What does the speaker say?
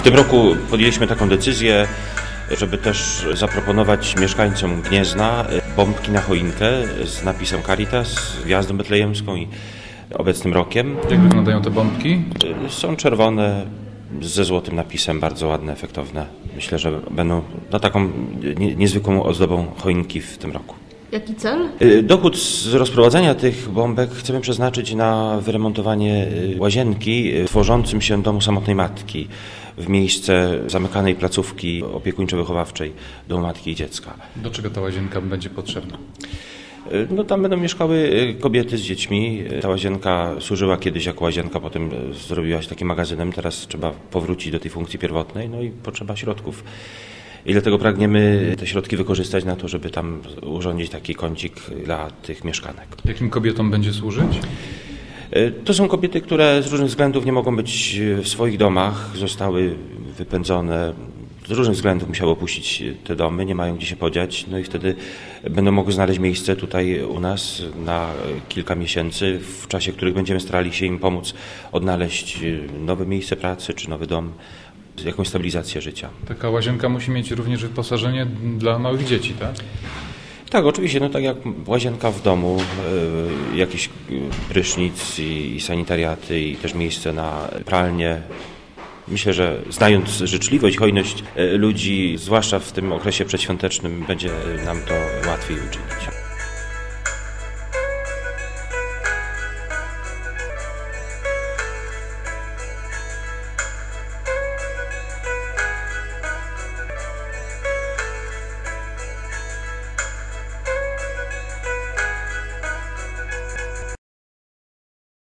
W tym roku podjęliśmy taką decyzję, żeby też zaproponować mieszkańcom Gniezna bombki na choinkę z napisem Caritas, gwiazdą betlejemską i obecnym rokiem. Jak wyglądają te bombki? Są czerwone ze złotym napisem, bardzo ładne, efektowne. Myślę, że będą no, taką nie- niezwykłą ozdobą choinki w tym roku. Jaki cel? Y, Dochód z rozprowadzenia tych bombek chcemy przeznaczyć na wyremontowanie łazienki w tworzącym się domu samotnej matki w miejsce zamykanej placówki opiekuńczo-wychowawczej domu matki i dziecka. Do czego ta łazienka będzie potrzebna? Y, No tam będą mieszkały y, kobiety z dziećmi. Y, Ta łazienka służyła kiedyś jako łazienka, potem zrobiła się takim magazynem. Teraz trzeba powrócić do tej funkcji pierwotnej, no i potrzeba środków. I dlatego pragniemy te środki wykorzystać na to, żeby tam urządzić taki kącik dla tych mieszkanek. Jakim kobietom będzie służyć? E, To są kobiety, które z różnych względów nie mogą być w swoich domach, zostały wypędzone, z różnych względów musiały opuścić te domy, nie mają gdzie się podziać, no i wtedy będą mogły znaleźć miejsce tutaj u nas na kilka miesięcy, w czasie których będziemy starali się im pomóc odnaleźć nowe miejsce pracy czy nowy dom, jakąś stabilizację życia. Taka łazienka musi mieć również wyposażenie dla małych dzieci, tak? Tak, oczywiście, no tak jak łazienka w domu, y, jakiś y, prysznic i, i sanitariaty i też miejsce na pralnię. Myślę, że znając życzliwość, hojność y, ludzi, zwłaszcza w tym okresie przedświątecznym, będzie nam to łatwiej uczynić.